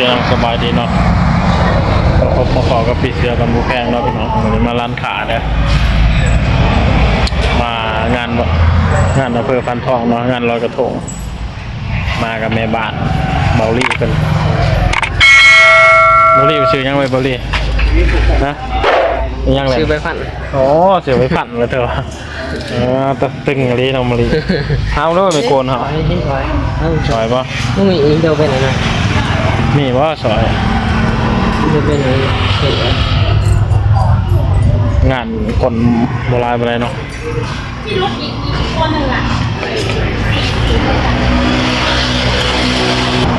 พี่น้องสบายดีเนาะก็พบมาขอกับพี่เสือกับหมูแพงเนาะพี่น้องวันนี้มาร้านขาเนี่ยมางานบ่งานอำเภอพันทองเนาะงานลอยกระทง มากับแม่บ้านเบาลี่เป็นเบาลี่ไปซื้อยังไว้เบาลี่นะยังเลยซื้อไปพันโอ้เสียไว้พันเลยเถอะเออตะตึงอะไรน้องมะลิเอาด้วยไม่โกนเหรอไอ้ที่ถอยเอ้าซอยปะมึงมีอีกเดียวไปไหนนะ มีว่าซอยงานคนโบราณอะไรเนาะ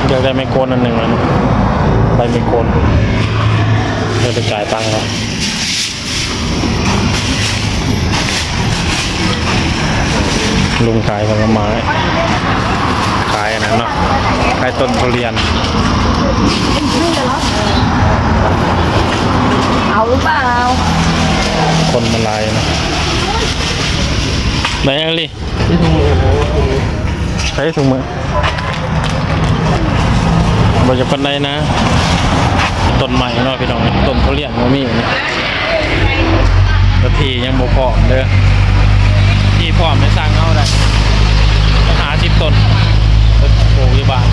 เดี๋ยวได้ไม่โกนอันหนึ่งอันไปไม่โกนเดี๋ยวไปจ่ายตังค์แล้วลุงขายผลไม้ขายอันนั้นเนาะ ขายต้นทุเรียน เอาหรือเปล่าคนมาลายนะไหนอะลิที่ถุงมือใช้ถุงมือบอกจะปันไดนะ ต้นใหม่เนาะพี่น้องต้นเขาเรียกมามีนะแล้ทียังบ่พร้อมเด้อที่พร้อมไม่สร้างเอาได้ต้องหาสิบต้น ปลูกอยู่บ้าน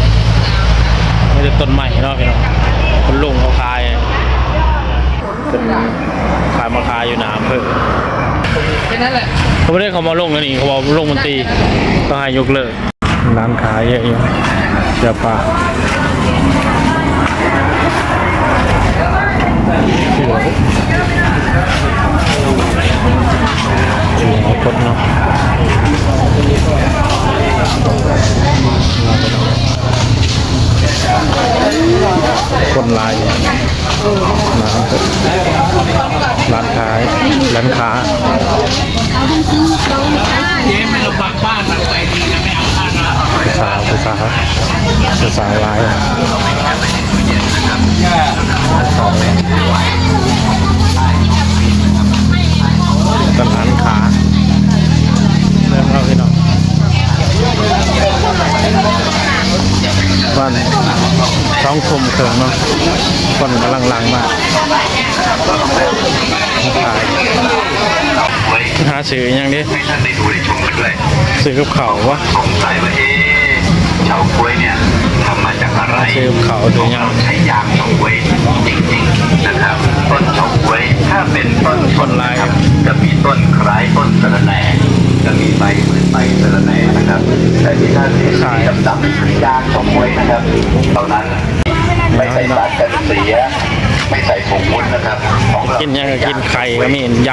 ไม่ได้ต้นใหม่เนาะพี่น้องคนลุงเขาขายเป็นขายมาขายอยู่หนาอำเภอแค่นั้นแหละเขาไม่ได้เขามาลงกันนี่เขาบอกลงมันตรีก็ให้ยกเลิกร้านขายเยอะอยู่เสื้อผ้าที่เหลือที่เหลือคนเนาะ ร้านค้าภาษาภาษาภาษาลายตลาดขาเริ่มเข้าพี่น้องวันช่องคมเขิงเนาะคนกำลังลังมากขาย หาซื้ออยังดิให้ท่านได้ดูได้ชมกันด้วยซื้อกับเขาววะสงสัยว่าเอ๊ะเฉาก๊วยเนี่ยทำมาจากอะไรซื้อกับเขาดูยังใช้ยางเฉาก๊วยจริงๆนะครับต้นเฉาก๊วยถ้าเป็นต้นคนลายครับจะมีต้นคล้ายต้นสะระแหน่จะมีใบเหมือนใบสะระแหน่นะครับแต่ที่ท่านเห็นสีดำๆคือยางเฉาก๊วยนะครับเหล่านั้นไม่ใส่สารกันเสีย ไม่ใส่ผงวุ้นนะครับของเรากินยังก็กินไข่ก็มีย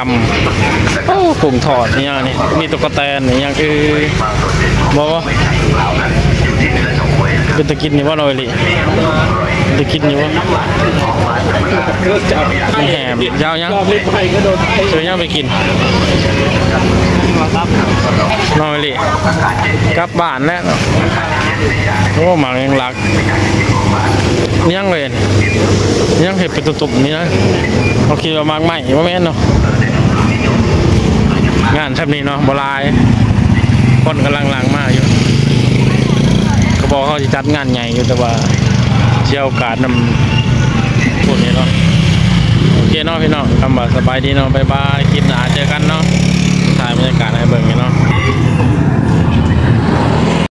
ำโอ้ผงทอดเนี่ยนี่มีตุ๊กแตนนี่ยังคือบอกว่าเป็นตะกินนี่ว่าหน่อยลิตะกินอยู่ว่าไม่แหมยาวยังเสือยังไปกินหน่อยลิกลับบ้านแล้ว โอ้หมายังรักยังเลยยังเห็ดเป็นตุ่มๆนี่นะเขาคิดว่ามากใหม่ว่าแม่นเนาะงานแบบนี้เนาะบลายคนกำลังลังมากอยู่ก็บอกเขาจะจัดงานใหญ่อยู่แต่ว่าเชี่ยวกาสนำพวกนี้เนาะโอเคเนาะพี่น้องคำว่าสบายดีเนาะบายบายคลิปหนาเจอกันเนาะถ่ายบรรยากาศให้เบิ่งกันเนาะ